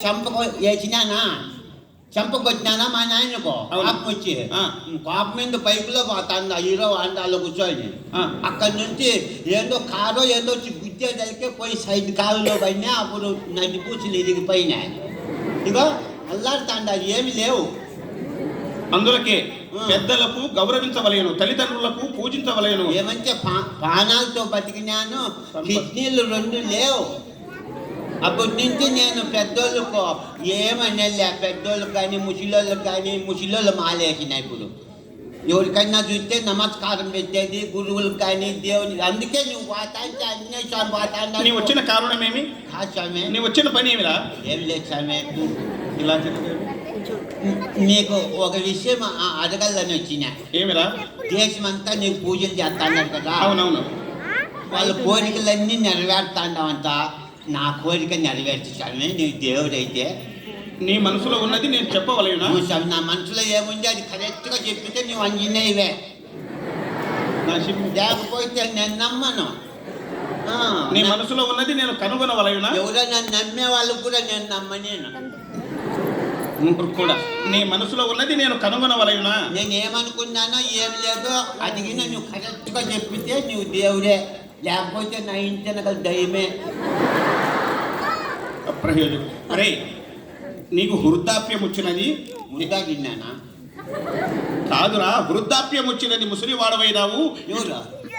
చంపకు వేసినానా చంపకొచ్చినానా మా నాయనకు. కోపం వచ్చి. కోపం మీద పోతాను ఆ హీరో వాండాలో కూర్చొని. అక్కడి నుంచి ఏందో కారో ఏదో వచ్చి గుద్దేదలికే పోయి సైడ్ కారులో పడినా అప్పుడు నది పూసులు ఇరిగిపోయినాయి ఇగో అల్లాడుతాండ ఏమి లేవు అందులకే. పెద్దలకు గౌరవించవలేను తల్లిదండ్రులకు పూజించవలేను ఏమంటే పానాలతో బతికినాను కిడ్నీలు రెండు లేవు అప్పటి నుంచి నేను పెద్దోళ్ళకు ఏమనలే పెద్దోళ్ళకి కానీ ముసలోళ్ళకి కానీ ముసలోళ్ళు మాలేసిన ఇప్పుడు. ఎవరికైనా చూస్తే నమస్కారం పెట్టేది గురువులకు కానీ దేవుని అందుకే నువ్వు పోతా అంటే అన్నే స్వామి పోతా నీ వచ్చిన కారణమేమి కాదు స్వామి? నీ వచ్చిన పని ఏమిరా? ఏం లేదు స్వామి. ఇలా. నీకు ఒక విషయం అడగాలని వచ్చిన. ఏమిరా? దేశమంతా నీకు పూజలు చేస్తాన్నారు కదా. అవునవును. వాళ్ళ కోరికలన్నీ నెరవేరుతాండవంట. నా కోరిక నెరవేర్చు స్వామి నీవు దేవుడైతే. నీ మనసులో ఉన్నది నేను చెప్పవలేనా? స్వామి నా మనసులో ఏముంది? అది కరెక్ట్గా చెప్పితే నువ్వు అంజనేయవే. నా. లేకపోతే నేను నమ్మను. నీ నా- మనసులో ఉన్నది నేను కనుగొనవలయునా ఎవరో నన్ను నమ్మే వాళ్ళకు కూడా నేను నమ్మనేను కూడా. నీ మనసులో ఉన్నది నేను కనుగొనవలయునా నేను ఏమనుకున్నానో ఏం లేదో అడిగిన నువ్వు కరెక్ట్గా చెప్పితే నువ్వు దేవుడే. లేకపోతే నా ఇంటి దయమే ప్రయోజనం. అరే నీకు వృద్ధాప్యం వచ్చినది ముందుగా విన్నానా కాదురా వృద్ధాప్యం వచ్చినది ముసలి వాడవైనావు ఎవరు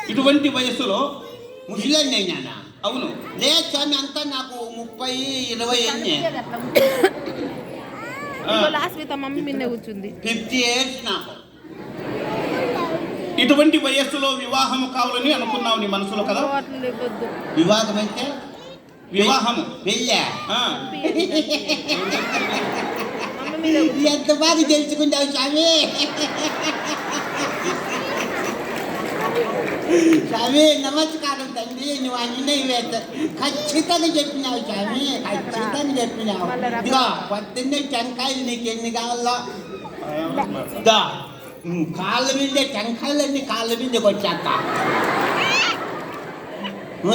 ఇటువంటి వయస్సులో ముసలి అయినానా అవును. లేదు స్వామి అంతా నాకు ముప్పై ఇరవై ఎన్ని ఫిఫ్టీ ఇయర్స్ నాకు. ఇటువంటి వయస్సులో వివాహము కావాలని అనుకున్నావు నీ మనసులో కదా? వివాహం అయితే వివాహము. పెళ్ళా మీద. ఎంత బాగా తెలుసుకుంటావు స్వామి? స్వామి నమస్కారం తండ్రి నువ్వు అన్నీ వేస్త. ఖచ్చితంగా చెప్పినావు స్వామి ఖచ్చితంగా చెప్పినావు. ఇదిగో పొద్దున్నే టెంకాయలు నీకు ఎన్ని కావాలో? కాళ్ళ మీదే టెంకాయలన్నీ కాళ్ళ మీదకి వచ్చేస్తా ఓ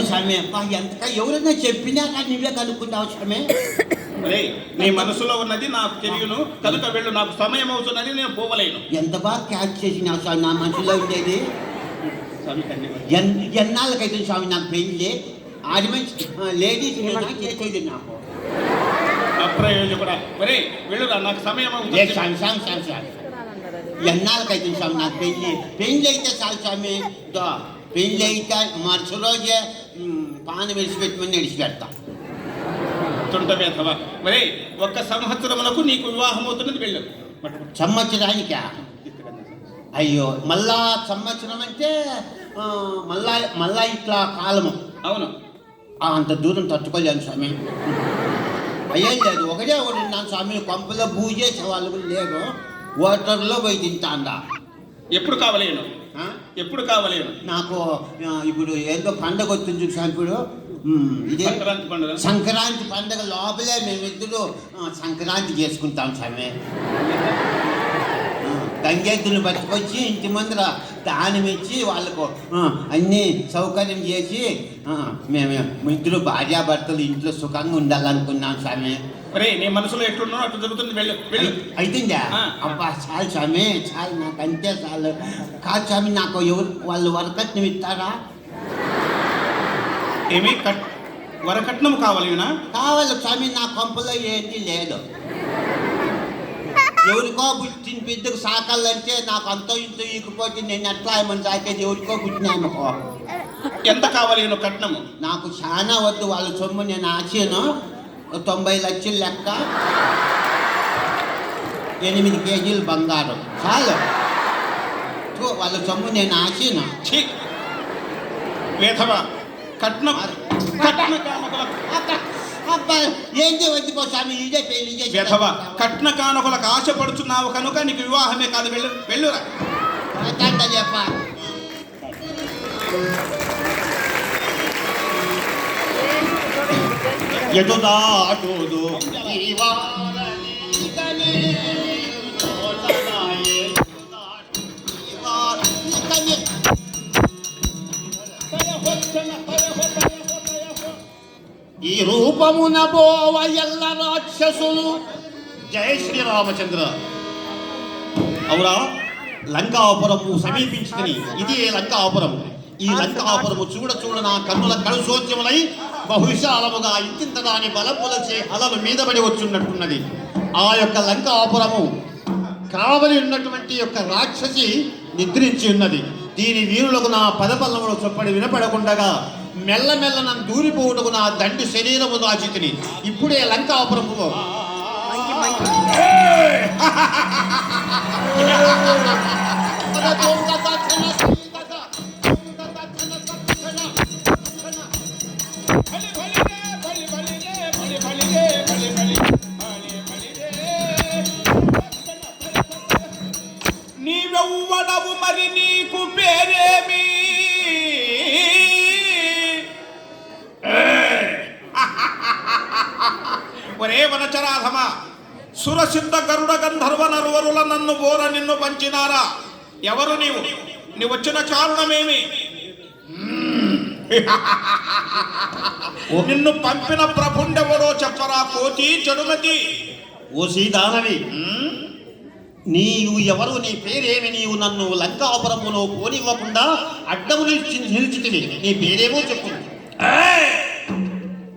స్వామి అబ్బా ఎంత ఎవరైనా చెప్పినా కానీ నువ్వే కనుక్కున్నావు స్వామి. నీ మనసులో ఉన్నది నాకు తెలియను కనుక వెళ్ళు నాకు సమయం అవుతున్నది నేను పోవలేను. ఎంత బాగా క్యాచ్ చేసినావు స్వామి నా మనసులో ఉండేది? ఎన్ ఎన్నాళ్ళకైతే స్వామి నాకు పెళ్ళి ఆడి మంచి లేడీస్ చేసేది నాకు. అప్రయోజకుడా. ఒరే వెళ్ళురా నాకు సమయం అవుతుంది. స్వామి స్వామి స్వామి స్వామి. ఎన్నాళ్ళకైతే స్వామి నాకు పెళ్ళి పెళ్ళి అయితే చాలు స్వామి. పెళ్ళి అయితే మరుసటి రోజే పాన విడిచిపెట్టమని విడిచిపెడతా తుంటవేధవా ఒరే ఒక్క సంవత్సరములకు నీకు వివాహం అవుతున్నది వెళ్ళు పట్టు, పట్టు. సంవత్సరానికా? అయ్యో మళ్ళా సంవత్సరం అంటే మళ్ళా మళ్ళా ఇట్లా కాలము. అవును. ఆ, అంత దూరం తట్టుకోలేను స్వామి. అయ్యేం లేదు ఒకటే ఒకటి నా స్వామి. కొంపలో పూజ చేసే వాళ్ళు లేరు. ఓటర్లో పోయి తింటాండా. ఎప్పుడు కావలేను? ఆ? ఎప్పుడు కావలేను. నాకు ఇప్పుడు ఏదో పండగ వచ్చింది స్వామి ఇప్పుడు. ఇదే సంక్రాంతి పండుగ. సంక్రాంతి పండగ లోపలే మేమిద్దరు సంక్రాంతి చేసుకుంటాం స్వామి. గంగెద్దులు పట్టుకొచ్చి ఇంటి ముందర దానం ఇచ్చి వాళ్ళకు అన్ని సౌకర్యం చేసి మేము ఇద్దరు భార్యాభర్తలు ఇంట్లో సుఖంగా ఉండాలనుకున్నాం స్వామి. నీ మనసులో ఎట్లున్నావు అట్లా జరుగుతుంది. వెళ్ళు వెళ్ళు. అయి- అయితుందా. అబ్బా చాలు స్వామి చాలు నాకు అంతే చాలు. కాదు స్వామి నాకు ఎవరు వాళ్ళు వరకట్నం ఇస్తారా? ఏమి? కట్ వరకట్నం కావాలినా కావాలి స్వామి నా కొంపలో ఏంటి లేదు. ఎవరికో పుట్టిన బిడ్డకు సాకాలంటే నాకు అంతో ఇంతో ఈకపోతే నేను ఎట్లా ఏమని సాకేది? ఎవరికో పుట్టినానుకో ఎంత కావాలి కట్నము? నాకు చాలా వద్దు వాళ్ళ సొమ్ము నేను ఆచాను. తొంభై లక్షలు లెక్క. ఎనిమిది కేజీలు బంగారం. చాలు. వాళ్ళ సొమ్ము నేను ఆచాను. వేధవా కట్నం కట్న స్వామి ఇదే పెళ్ళి చేసి వేధవా కట్న కానుకలకు ఆశపడుచున్నావు కనుక నీకు వివాహమే కాదు వెళ్ళు వెళ్ళురా. చెప్ప ఎటు దాటుదు ఈ రూపమున బోవ ఎల్ల రాక్షసులు. జయ శ్రీరామచంద్ర. అవురా లంకాపురము సమీపించుకుని ఇది లంకాపురము. ఈ లంకాపురము చూడ చూడ నా కన్నుల కడుసోద్యములై బహుశాలముగా ఇంతింత దాని బలపులచే అలలు మీదబడి వచ్చున్నట్టున్నది. ఆ యొక్క లంకాపురము కావలి ఉన్నటువంటి యొక్క రాక్షసి నిద్రించి ఉన్నది. దీని వీరులకు నా పదపల్లములు చొప్పడి వినపడకుండగా మెల్లమెల్ల నన్ను దూరిపోవుటకు నా దండి శరీరము దాచితిని. ఇప్పుడే లంకాపురము నీవెవ్వడవు వనచరాధమ సురసిద్ధ గరుడ గంధర్వ నరువరుల నన్ను ఓర నిన్ను పంచినారా? ఎవరు నీవు? నీ వచ్చిన కారణమేమి నిన్ను పంపిన ప్రభుండెవడో చెప్పరా కోతి చెడుమతి? ఓ సీతానవి నీవు ఎవరు? నీ పేరేమి? నీవు నన్ను లంకాపురములో పోనివ్వకుండా అడ్డము నిలిచి నిలిచితివి. నీ పేరేమో చెప్పు.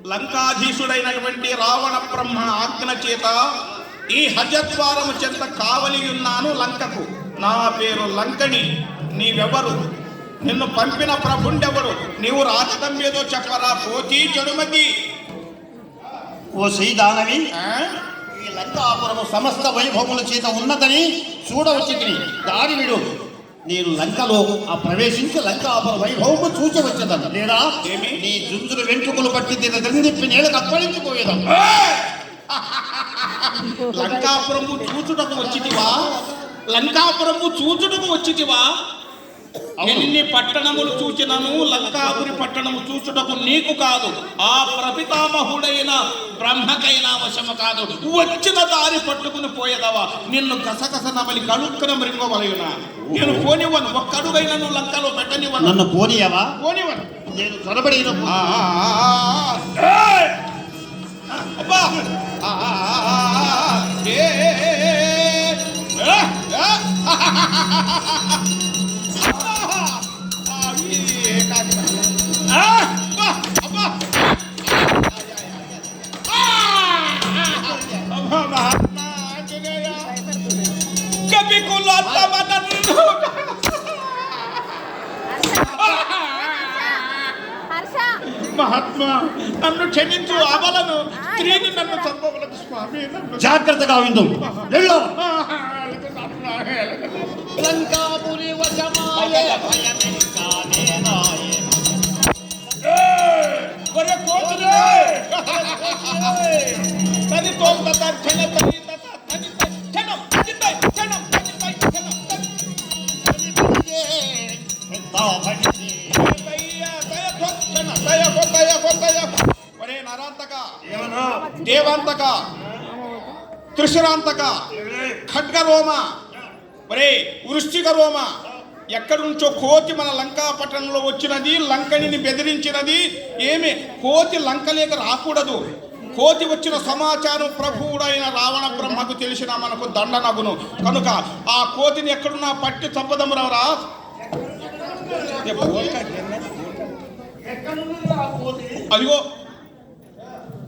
లంకాధీశుడైనటువంటి రావణ బ్రహ్మ ఆజ్ఞ చేత ఈ హజద్వారము చెంత కావలి ఉన్నాను లంకకు. నా పేరు లంకని నీవెవరు? నిన్ను పంపిన ప్రభుండెవరు? నీవు రాజకం ఏదో చెప్పరా కోతి చెడుమతి ఓ ఆ? ఈ లంకాపురము సమస్త వైభవముల చేత ఉన్నదని చూడవచ్చి దారి విడు. నేను లంకలో ఆ ప్రవేశించి లంకాపుర వైభవము చూచి వచ్చేదన్న లేదా ఏమి? నీ జుంజులు వెంట్రుకలు పట్టి తిన తిప్పి నేలకు అప్పగించిపోయేదన్న లంకాపురము చూచుటకు వచ్చితివా? లంకాపురము చూచుటకు వచ్చితివా? ఎన్ని పట్టణములు చూచినను లంకాపురి పట్టణము చూచుటకు నీకు కాదు. ఆ ప్రపితామహుడైన బ్రహ్మకైనా వశము కాదు. వచ్చిన దారి పట్టుకుని పోయేదవా? నిన్ను కసకస నమలి కడుక్కున మృంగవలయునా నేను పోనివ్వను ఒక్కడుగైనను లంకలో పెట్టనివ్వను. నన్ను పోనీయవా? పోనివ్వను. నేను! అబ్బా! ఆ, ఆ. ఏ, కాదు. ఆ, అబ్బా! అబ్బా! ఆ! అబ్బా, మహాత్మా నన్ను క్షమించు అబలను స్త్రీని నన్ను చంపవలకు స్వామి నన్ను జాగ్రత్తగా విందు వెళ్ళు లంకాపురి వశమాయ. ఒరే కోతులే! తని తోల్త తక్షణ తని తత తని తక్షణం తనితై క్షణం తనితై క్షణం తయ్య తయ తక్షణ తయ తయ తయ ఒరే నరాంతక దేవాంతక త్రిశురాంతక ఖడ్గరోమ ఒరే వృశ్చిక రోమ ఎక్కడి నుంచో కోతి మన లంకాపట్టణంలో వచ్చినది లంకనిని బెదిరించినది ఏమి? కోతి లంకలేక రాకూడదు. కోతి వచ్చిన సమాచారం ప్రభువుడైన రావణ బ్రహ్మకు తెలిసిన మనకు దండనగును కనుక ఆ కోతిని ఎక్కడున్నా పట్టి తప్పదము రావరా? అదిగో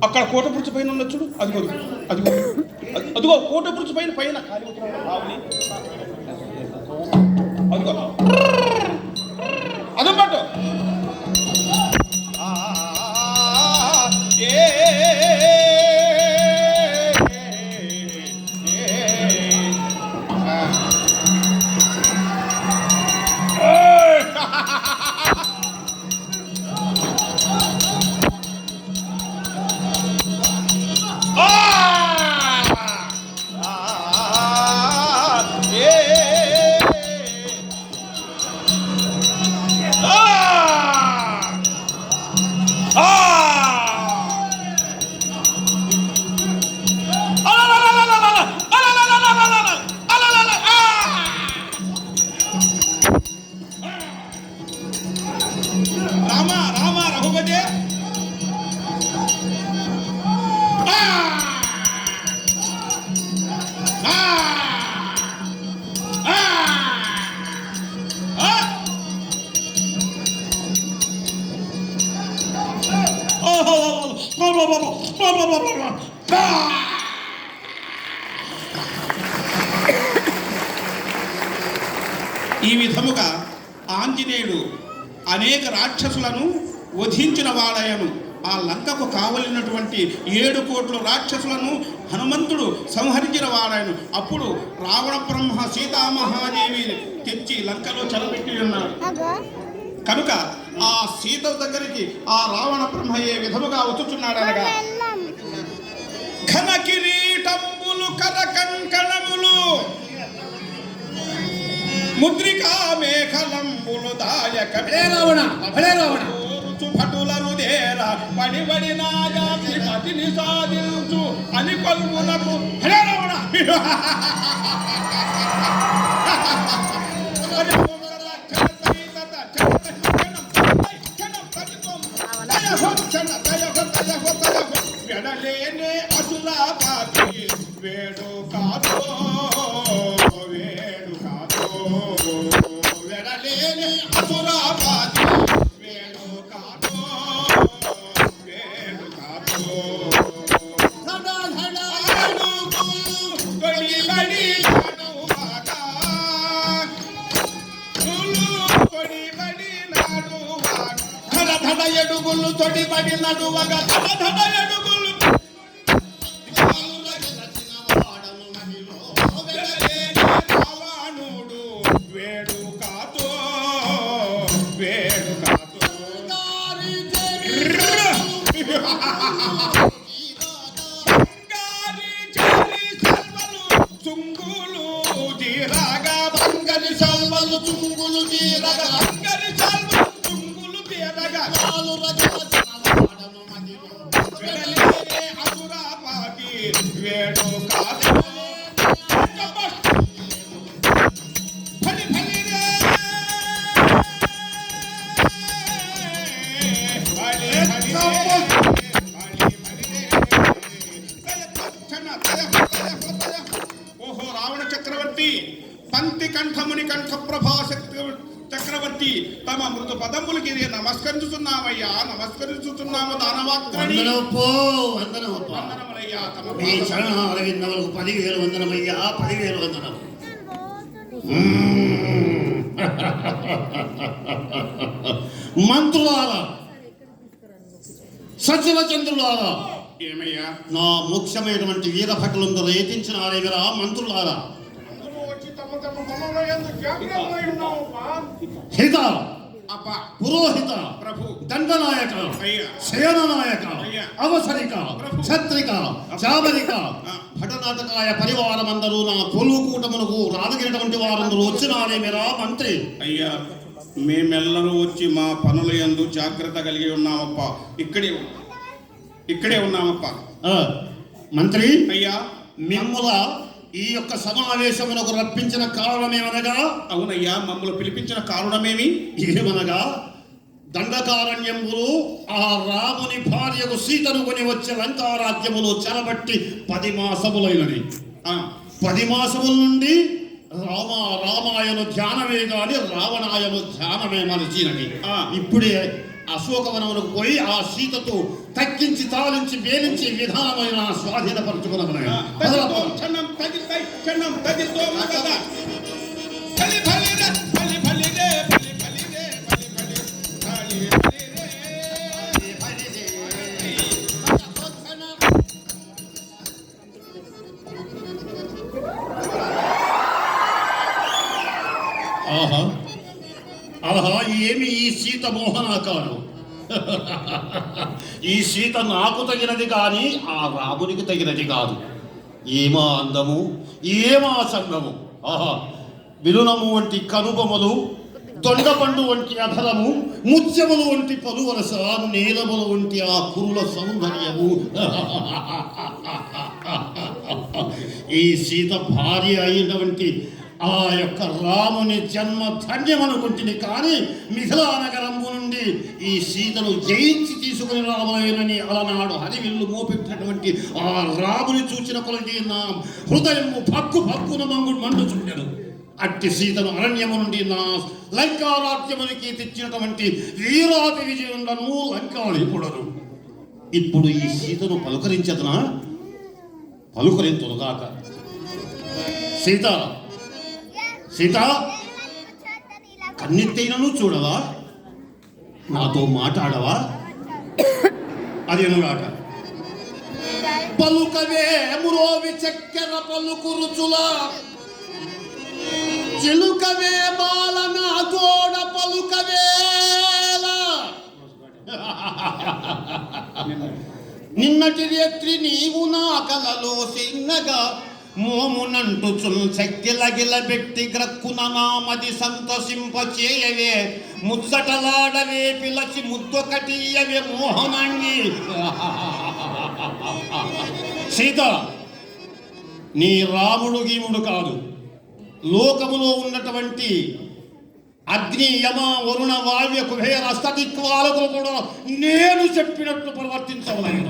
అక్కడ కోట పైన ఉండొచ్చు అదిగో అదిగో. అదిగో కోట కోటపురుచు పైన పైన అదిగో కోట్ల రాక్షసులను హనుమంతుడు సంహరించిన వాడాయను అప్పుడు రావణ బ్రహ్మ సీతామహాదేవి తెచ్చి లంకలో చెలబెట్టి ఉన్నాడు కనుక ఆ సీత దగ్గరికి ఆ రావణ బ్రహ్మ ఏ విధముగా వచ్చుచున్నాడు అనగా ఘన కిరీటంబులు కర కంకణములు ముద్రికా మేఘలంబులు దాయక రావణ రావణ. చేర దేర పడి పడి మతిని సాధించు అని కొల్మునకు హరే రమణ వెడలేనే అసులా పాకి వేడు కాదో వేడు కాదో. వెడలేని అసులా పాకి బడి నడువగా తడ తడ బడి నడువాగా. ఓహో రావణ చక్రవర్తి పంతి కంఠముని కంఠ ప్రభా చక్రవర్తి తమ మృదు పదములకి నమస్కరించుతున్నామయ్యా నమస్కరించుతున్నాము వందనప్ప వందనములయ్యా తమ మీ పాదములకు. చరణాల విన్నవలకు పదివేలు వందనమయ్యా పదివేలు వందనం మంత్రులారా సచివ చంద్రులారా ఏమయ్యా? నా ముఖ్యమైనటువంటి వీర భటులందరూ ఏతించిన ఆరేవిరా మంత్రులారా? హిత. పురోహిత. ప్రభు. దండనాయక. శయననాయక. అవసరిక. చాబరిక ఆ. భటనాటకాయ పరివారమందరూ నా కొలువు కూటమునకు రాదగినటువంటి వారందరూ వచ్చినారేమిరా మంత్రి. అయ్యా. మేమెల్లరూ వచ్చి మా పనుల యందు జాగ్రత్త కలిగి ఉన్నామప్ప. ఇక్కడే ఇక్కడే ఉన్నామప్ప. మంత్రి అయ్యా. మిమ్ముల ఈ యొక్క సమావేశమునకు రప్పించిన కారణమేమనగా? అవునయ్యా మమ్మల్ని పిలిపించిన కారణమేమి? ఏమనగా దండకారణ్యములు ఆ రాముని భార్యకు సీతను కొని వచ్చే లంకారాజ్యములు చెరబట్టి పది మాసములైనది ఆ, పది మాసముల నుండి రామ రామాయణ ధ్యానమే గాని రావణాయన ధ్యానమే ఆ. ఇప్పుడే అశోకవనములకు పోయి ఆ సీతతో తక్కించి తాలించి వేలించి విధానమైన ఆ, స్వాధీనపరచుకున్న తదితో క్షణం తదితై మోహనాకారం ఈ సీత నాకు తగినది కానీ ఆ రామునికి తగినది కాదు. ఏమా అందము ఏమా సంగము ఆహా విలునము వంటి కనుబొమలు దొండపండు వంటి అధరము ముత్యములు వంటి పలువరస నేలములు వంటి ఆ కురుల సౌందర్యము. ఈ సీత భార్య అయినటువంటి ఆ యొక్క రాముని జన్మ ధన్యమనుకుంటుంది. కానీ మిథిలా నగరము నుండి ఈ సీతను జయించి తీసుకుని రావాలని అలనాడు హరివిల్లు మోపెట్టినటువంటి ఆ రాముని చూచిన కొలది నా హృదయము పక్కు పక్కున మంగు మండుచుండెను. అట్టి సీతను అరణ్యము నుండి నా లంకారాజ్యమునికి తెచ్చినటువంటి వీరాది విజయుండను లంకాళిపుడను ఇప్పుడు ఈ సీతను పలుకరించదనా? పలుకరింతునుగాక. సీత సీత కన్నెత్తైనను చూడవా? నాతో మాట్లాడవా? అదేనుగాక పలుకవే మురోవి చక్కెర పలుకు రుచుల. చిలుకవే బాల నా తోడ పలుకవేలా. నిన్నటి రేత్రి నీవు నా కలలో సిన్నగా మోమునంటుచున్ చెక్కిలగిల పెట్టి గ్రక్కున నామది సంతసింపచేయవే ముచ్చటలాడవే పిలచి ముద్దొకటియవే మోహనాంగి. సీత నీ రాముడు గీముడు కాదు. లోకములో ఉన్నటువంటి అగ్ని యమ వరుణ వావ్య కుబేర అష్టదిక్వాలకు కూడా నేను చెప్పినట్లు ప్రవర్తించవలైన.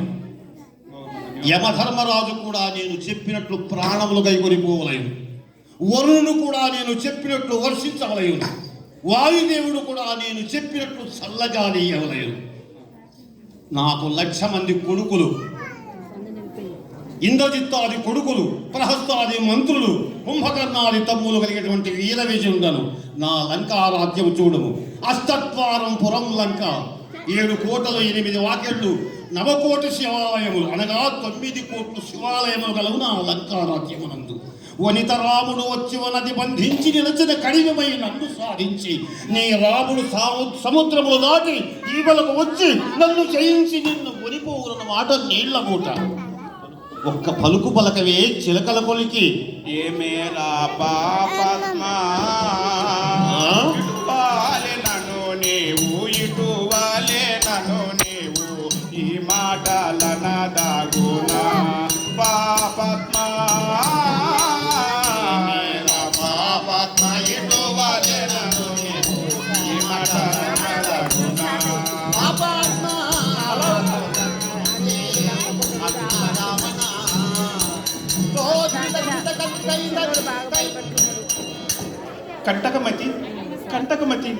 యమధర్మరాజు కూడా నేను చెప్పినట్లు ప్రాణములు కైకొనిపోవలేను. వరుణుడు కూడా నేను చెప్పినట్లు వర్షించవలేను. వాయుదేవుడు కూడా నేను చెప్పినట్లు చల్లగాలి నాకు లక్ష మంది కొడుకులు. ఇంద్రజిత్తాది కొడుకులు ప్రహస్తాది మంత్రులు కుంభకర్ణాది తమ్ములు కలిగినటువంటి వీర విజయుండను నా లంకా రాజ్యం చూడము. అష్టద్వారం పురం లంక. ఏడు కోటలు ఎనిమిది వాకెళ్ళు. నవకోటి శివాలయములు అనగా తొమ్మిది కోట్లు శివాలయములు గలవు నా లంకారాజ్యమునందు వనిత రాముడు వచ్చి వనది బంధించి నిలచిన కడివమై నన్ను సాధించి నీ రాముడు సాము- సముద్రములు దాటి ఈవలకు వచ్చి నన్ను చేయించి నిన్ను కొనిపోవున మాట నీళ్ళ మూట ఒక్క పలుకు పలకవే చిలకల కొలికి. ఏమేరా పాపత్మా కంటకమతి కంటకమతి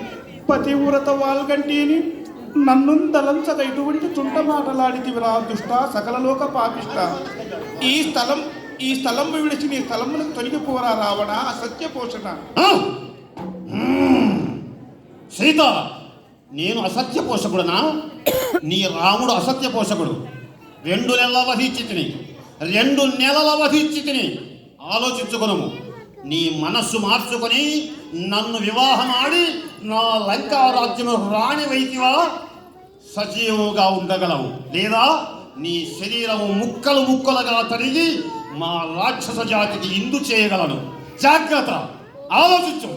పతివ్రత వాల్గంటిని నన్ను దలంచక ఇటువంటి చుంట మాటలాడితివిరా దుష్ట సకలలోక పాపిష్ట. ఈ స్థలం ఈ స్థలం విడిచి నీ స్థలమును తొలగిపోరా రావణ అసత్య పోషణ. సీత నేను అసత్య పోషకుడునా? నీ రాముడు అసత్య పోషకుడు. రెండు నెలల వహించి రెండు నెలల వహించి ఆలోచించుకునము. నీ మనస్సు మార్చుకొని నన్ను వివాహం ఆడి నా లంకా రాజ్యము రాణి వైతివా సజీవముగా ఉండగలవు. లేదా నీ శరీరము ముక్కలు ముక్కలుగా తరిగి మా రాక్షస జాతికి ఇందు చేయగలను. జాగ్రత్త! ఆలోచించు.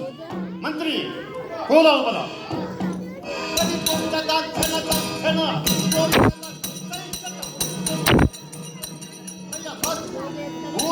మంత్రి కోలావు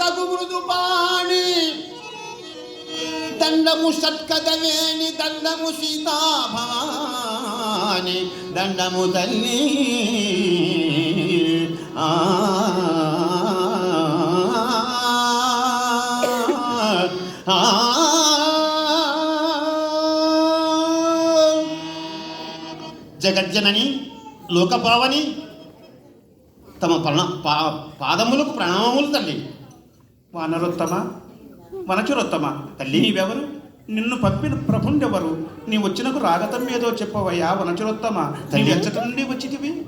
జనని తగు మృదు దండము షట్కదవేణి దండము సీతాభవాని దండము తల్లి. జగజ్జనని లోకపావని తమ ప్రణా పా పాదములకు ప్రణామములు తల్లి. వానరోత్తమ? వనచురోత్తమ? తల్లి నీవెవరు? నిన్ను పంపిన ప్రభుండెవరు? నీ వచ్చినకు రాగతం ఏదో చెప్పవయ్యా వనచురోత్తమ? తల్లి. ఎచ్చట నుండి వచ్చితివి?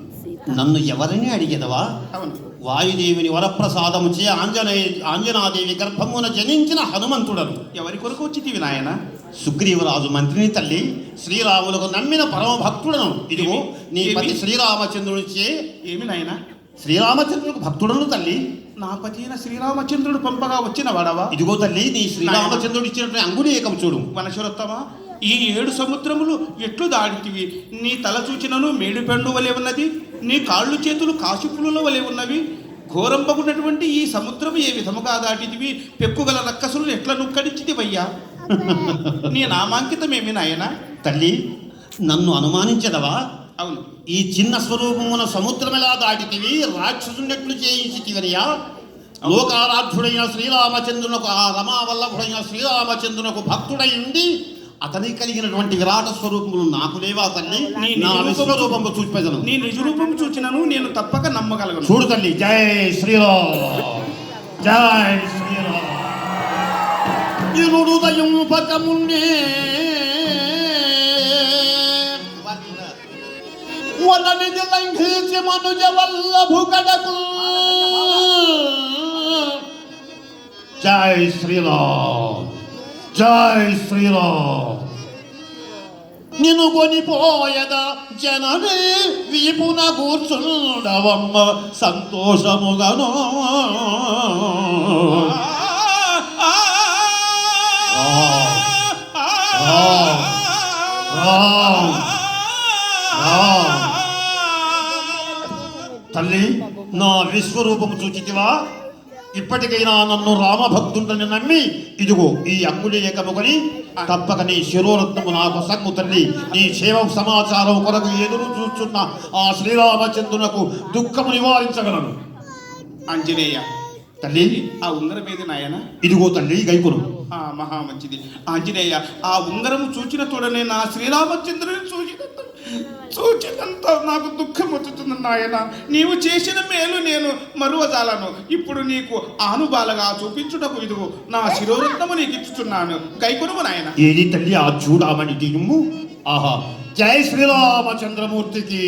నన్ను ఎవరిని అడిగేదవా? అవును. వాయుదేవిని వరప్రసాదముచే ఆంజనేయ ఆంజనాదేవి గర్భమున జనించిన హనుమంతుడను. ఎవరి కొరకు వచ్చితివి నాయన? సుగ్రీవరాజు మంత్రిని తల్లి శ్రీరాములకు నమ్మిన పరమ భక్తుడను ఇదిగో నీ? పతి శ్రీరామచంద్రుడిచే ఏమి నాయన? శ్రీరామచంద్రుడికి భక్తుడను తల్లి. నా పతిన శ్రీరామచంద్రుడు పంపగా వచ్చిన వాడవా ఇదిగో తల్లి నీ శ్రీరామచంద్రుడు ఇచ్చినటువంటి అంగుళీకం చూడు. వనచురోత్తమ ఈ ఏడు సముద్రములు ఎట్లు దాడితివి నీ తల చూచినను మేడు పెండు వలె ఉన్నది నీ కాళ్ళు చేతులు కాశీపులలో వలె ఉన్నవి. ఘోరంపకున్నటువంటి ఈ సముద్రం ఏ విధముగా దాటిదివి పెక్కుగల రక్కసులను ఎట్లా నుక్కడించిదివయ్యా నీ నామాంకితమేమి నాయనా? తల్లి నన్ను అనుమానించదవా? అవును. ఈ చిన్న స్వరూపమున సముద్రమెలా దాటితివి రాక్షసున్నట్లు చేయించితివనియా? లోకారాధ్యుడైన శ్రీరామచంద్రునకు ఆ రమావల్లభుడైన శ్రీరామచంద్రునకు భక్తుడై ఉండి అతనికి కలిగినటువంటి విరాట స్వరూపములు నాకు లేవా తల్లి? నీ విశ్వరూపము చూపెదను నీ నిజ రూపం చూచినను నేను తప్పక నమ్మగలను. చూడు తల్లి జై శ్రీరామ్. జై శ్రీరామ్. ఇరుడు దయం పకముండే వననిధి లంఘించి మనుజ వల్లభు కడకు జై శ్రీరామ్. జై శ్రీరామ్. నిన్ను కొనిపోయద జనమే వీపున కూర్చుండవమ్మ సంతోషముగను. విశ్వరూపము చూచితివా ఇప్పటికైనా నన్ను రామభక్తుండని నమ్మి ఇదిగో ఈ అంగుళి ఏకముకొని తప్పక నీ శిరోరత్నము నాకు సగ్గు తల్లి నీ క్షేమ సమాచారం కొరకు ఎదురు చూస్తున్న ఆ శ్రీరామచంద్రునకు దుఃఖము నివారించగలను. ఆంజనేయ తల్లి. ఆ ఉంగరం ఏది నాయనా? ఇదిగో తల్లి గైకును. ఆ మహా మంచిది. ఆంజనేయ ఆ ఉంగరము చూచిన తోడనే నా శ్రీరామచంద్రుని చూచినంత చూచినంత నాకు దుఃఖం వచ్చుతుంది నాయన. నీవు చేసిన మేలు నేను మరువజాలను. ఇప్పుడు నీకు ఆనుబాలగా చూపించుటకు ఇదిగో నా శిరోరత్నము నీకు ఇచ్చుచున్నాను కైకొనుము నాయన. ఏది తల్లి ఆ చూడమని దిగుము ఆహా జై శ్రీరామచంద్రమూర్తికి.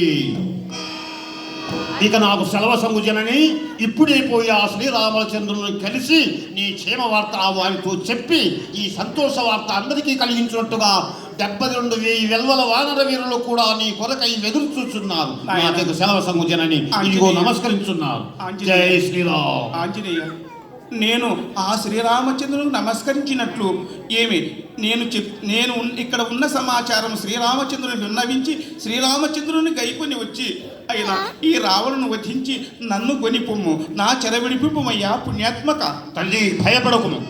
ఇక నాకు సెలవ సంగుజనని ఇప్పుడే పోయి ఆ శ్రీరామచంద్రుని కలిసి నీ క్షేమ వార్త వారితో చెప్పి ఈ సంతోష వార్త అందరికీ కలిగించినట్టుగా డెబ్బై రెండు వెయ్యి వెల్వల వానర వీరులు కూడా నీ కొరకై ఎదురు చూస్తున్నారు నాకు సెలవ సంగుజనని ఇదిగో నమస్కరించున్నారు. జై శ్రీరామ్. ఆంజనేయ నేను ఆ శ్రీరామచంద్రునికి నమస్కరించినట్లు ఏమి? నేను చెప్ నేను ఇక్కడ ఉన్న సమాచారం శ్రీరామచంద్రుని విన్నవించి శ్రీరామచంద్రుని గైకొని వచ్చి అయినా ఈ రావణును వధించి నన్ను కొనిపొమ్ము. నా చెరవిడిపిమ్మయ్యా పుణ్యాత్మక. తల్లి భయపడకుము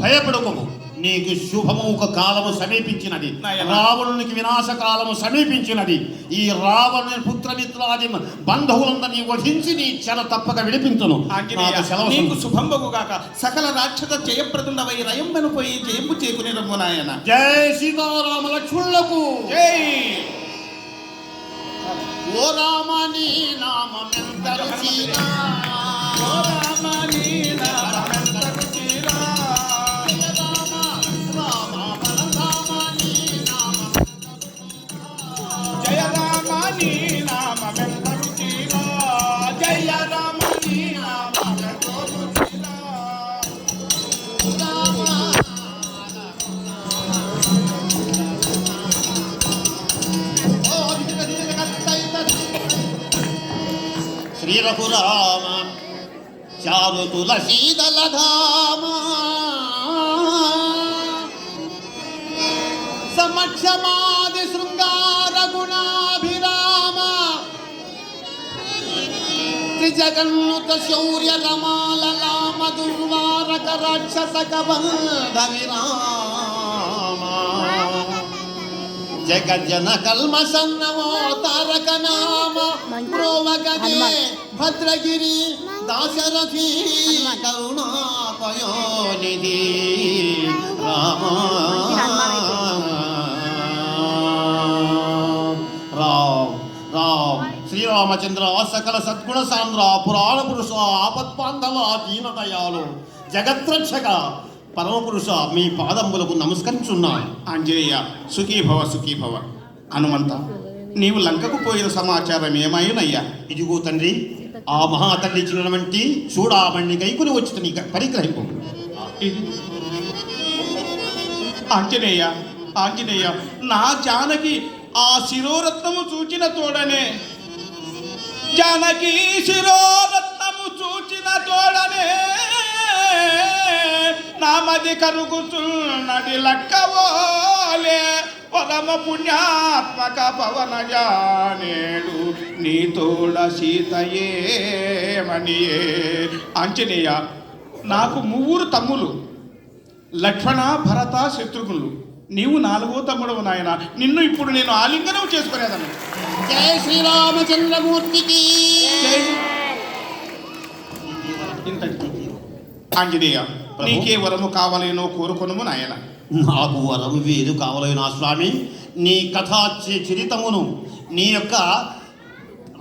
భయపడకుము. నీకు శుభము ఒక కాలము సమీపించినది. రావణునికి వినాశ కాలము సమీపించినది. ఈ రావణుని పుత్రమిత్రాది బంధువులందరినీ వధించి నీ చెల తప్పక విడిపించును. నాకు సంగు. శుభంబగుగాక సకల రాక్షస జయప్రదుండవై రయంబను పోయి జయము చేకుని రమ్ము నాయన. జై సీతారామ లక్ష్మణులకు జై! ఓ రామ నీ నామమెంతరు సీతా? జయ శ్రీ రఘురామ చారు తులసీదల ధామ. సమక్షమాది శృంగార గుణాభిరామ. త్రిజగన్నుత శౌర్య రమాల రామ దుర్వారక రాక్షస కబంధ విరామ. జగజ్జన కల్మసన్నమో తారక నామ ప్రోవగదే భద్రగిరి దాశరథి కరుణాపయోనిధి రామ. రామ్ రామ్. శ్రీరామచంద్ర సకల సద్గుణ సాంద్ర పురాణ పురుష ఆపత్పాంధవ దీనదయాలు జగత్రక్షక పరమపురుష మీ పాదములకు నమస్కరించున్నాను ఆంజనేయ సుఖీభవ సుఖీభవ. హనుమంత నీవు లంకకు పోయిన సమాచారం ఏమైనయ్యా? ఇదిగో తండ్రి ఆ మహాతండ్రి ఇచ్చినటువంటి చూడామణి కైకుని వచ్చి నీ పరిగ్రహింపు. ఆంజనేయ ఆంజనేయ నా జానకి ఆ శిరోరత్నము చూచిన తోడనే. జానకి శిరోరత్నము చూచిన తోడనే. నామది కరుగుచున్నది లక్కవోలే. పరమ పుణ్యాత్మక పవనజా నేడు నీ తోడ సీతయే మనియే ఆంజనేయ నాకు ముగ్గురు తమ్ములు. లక్ష్మణ భరత శత్రుఘ్నులు. నీవు నాలుగో తమ్ముడు నాయన. నిన్ను ఇప్పుడు నేను ఆలింగనం చేసుకునేదాన్ని. జయ శ్రీరామచంద్రమూర్తికి. జై. ఇంతటికి ఆంజనేయ నీకే వరము కావాలేనో కోరుకొనుము నాయన. నాకు వరం వేరు కావలేనా స్వామి నీ కథా చరితమును నీ యొక్క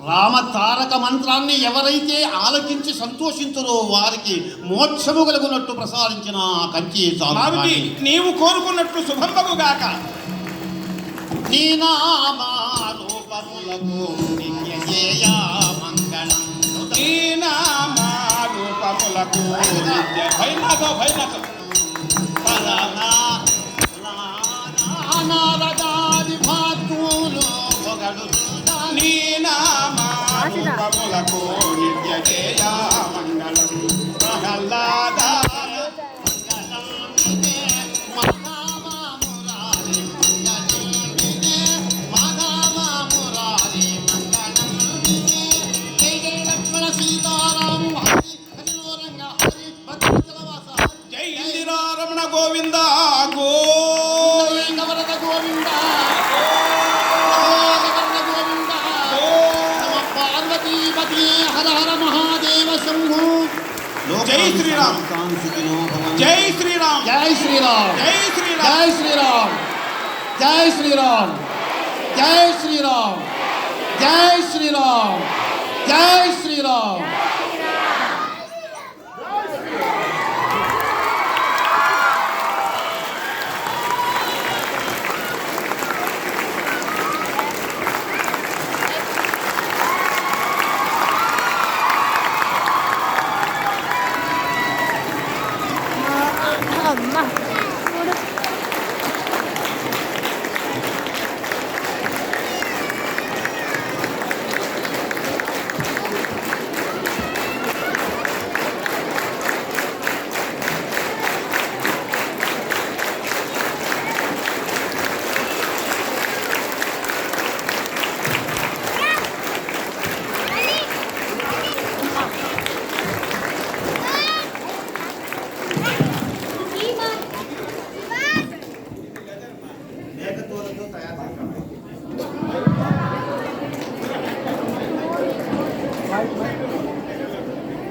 రామ తారక మంత్రాన్ని ఎవరైతే ఆలకించి సంతోషించరో వారికి మోక్షము కలుగునట్టు ప్రసాదించిన కంచి. నీవు కోరుకున్నట్లు శుభంబగు గాక. నీ నిత్యజేయ మంగళం ఈ నామాలు పములకు నిత్య భైనాథో భైనాథో. పదనా నారదాది భాతులు పొగడు. నీ నామాలు ప్రహ్లాద ఇందిరారమణ గోవింద గోవింద హర హర మహాదేవ శంభు. జై శ్రీరామ్. జై శ్రీరామ్. జై శ్రీరామ్. జై శ్రీరామ్. జై శ్రీరామ్. జై శ్రీరామ్. జై శ్రీరామ్. జై శ్రీరామ్. జై శ్రీరామ్ అమ్మా చూడు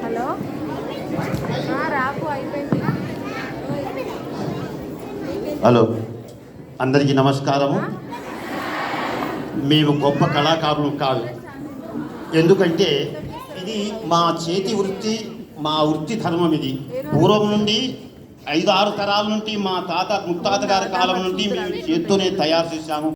హలో ఆ, రాకు అయిపోయింది హలో. అందరికీ నమస్కారము. మేము గొప్ప కళాకారులు కాదు. ఎందుకంటే ఇది మా చేతి వృత్తి మా వృత్తి ధర్మం ఇది. పూర్వం నుండి ఐదు ఆరు తరాల నుండి మా తాత ముత్తాత గారి కాలం నుండి మేము చేత్తోనే తయారు చేశాము.